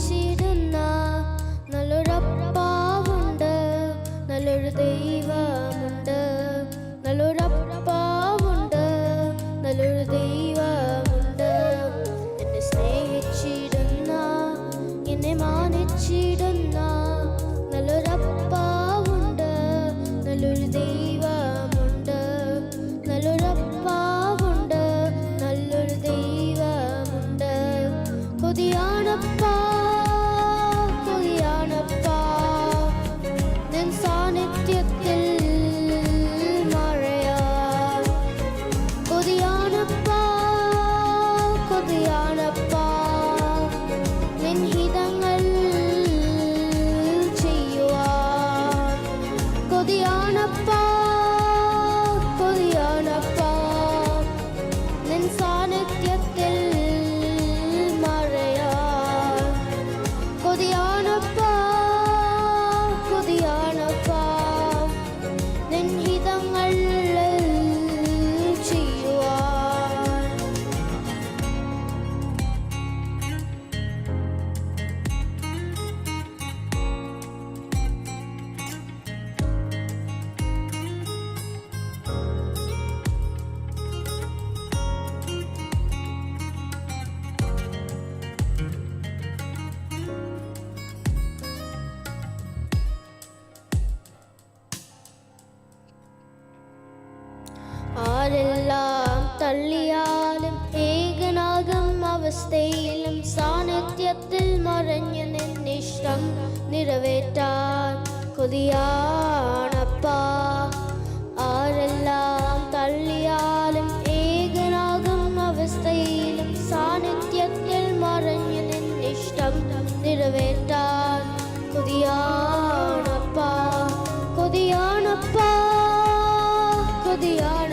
എന്നെ മാനിച്ചിരുന്ന നല്ലൊരപ്പാവുണ്ട് നല്ലൊരു ദൈവമുണ്ട്. നല്ലൊരപ്പാവുണ്ട് നല്ലൊരു ദൈവമുണ്ട്. എന്നെ സ്നേഹിച്ചിരുന്ന എന്നെ മാനിച്ചിടുന്ന നല്ലൊരപ്പാവുണ്ട് നല്ലൊരു ദൈവമുണ്ട്. നല്ലൊരപ്പാവുണ്ട് നല്ലൊരു ദൈവമുണ്ട്. കൊതിയാണപ്പാ അവസ്ഥയിലും സാന്നിധ്യത്തിൽ മറഞ്ഞു നിന്നിഷ്ടം നിറവേറ്റാൻ കൊതിയാണപ്പാ. ആരെല്ലാം തള്ളിയാലും ഏകനാകും അവസ്ഥയിലും സാന്നിധ്യത്തിൽ മറഞ്ഞു നിന്നിഷ്ടം നിറവേറ്റാൻ കൊതിയാണപ്പാ. കൊതിയാണപ്പാ. കൊതിയാണപ്പാ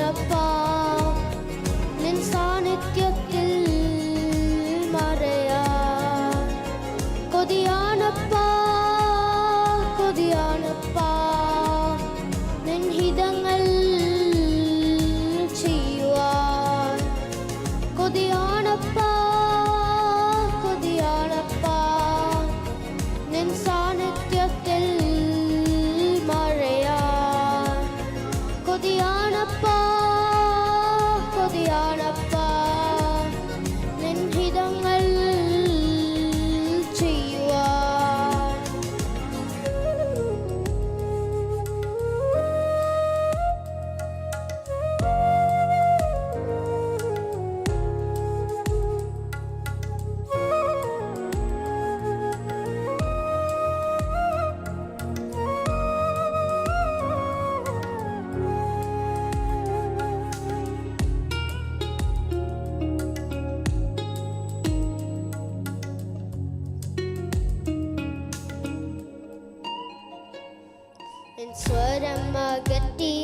സ്വരം അകറ്റി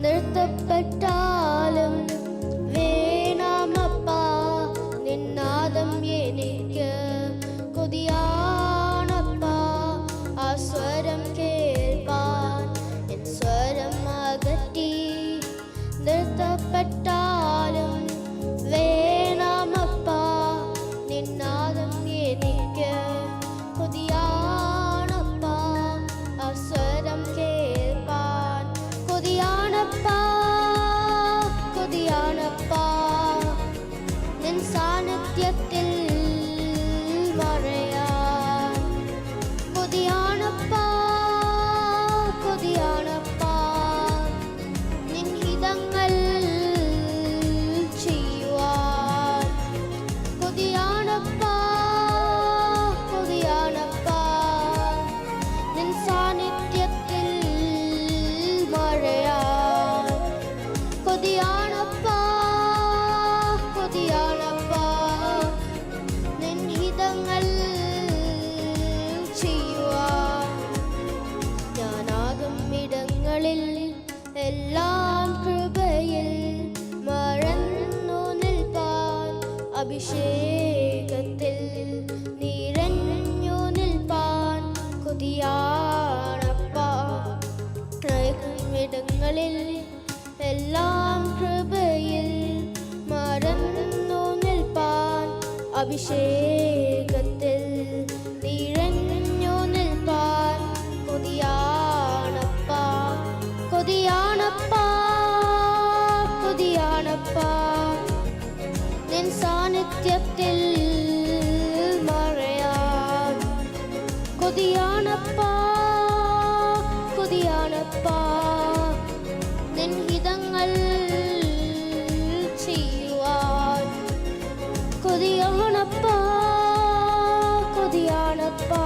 നിർത്തപ്പെട്ടാലും വേണമപ്പാ നിന്നാദം എനിക്ക് കൊതിയാണപ്പാ അഭിഷേകത്തിൽ നിറഞ്ഞു നിൽപ്പാൻ കൊതിയാണപ്പാ. എല്ലാം കൃപയിൽ മറന്നു നിൽപ്പാൻ അഭിഷേക കൊതിയാണപ്പാ കൊതിയാണപ്പാ നിൻ ഹിതങ്ങൾ ചെയ്യുവാൻ കൊതിയാണപ്പാ കൊതിയാണപ്പാ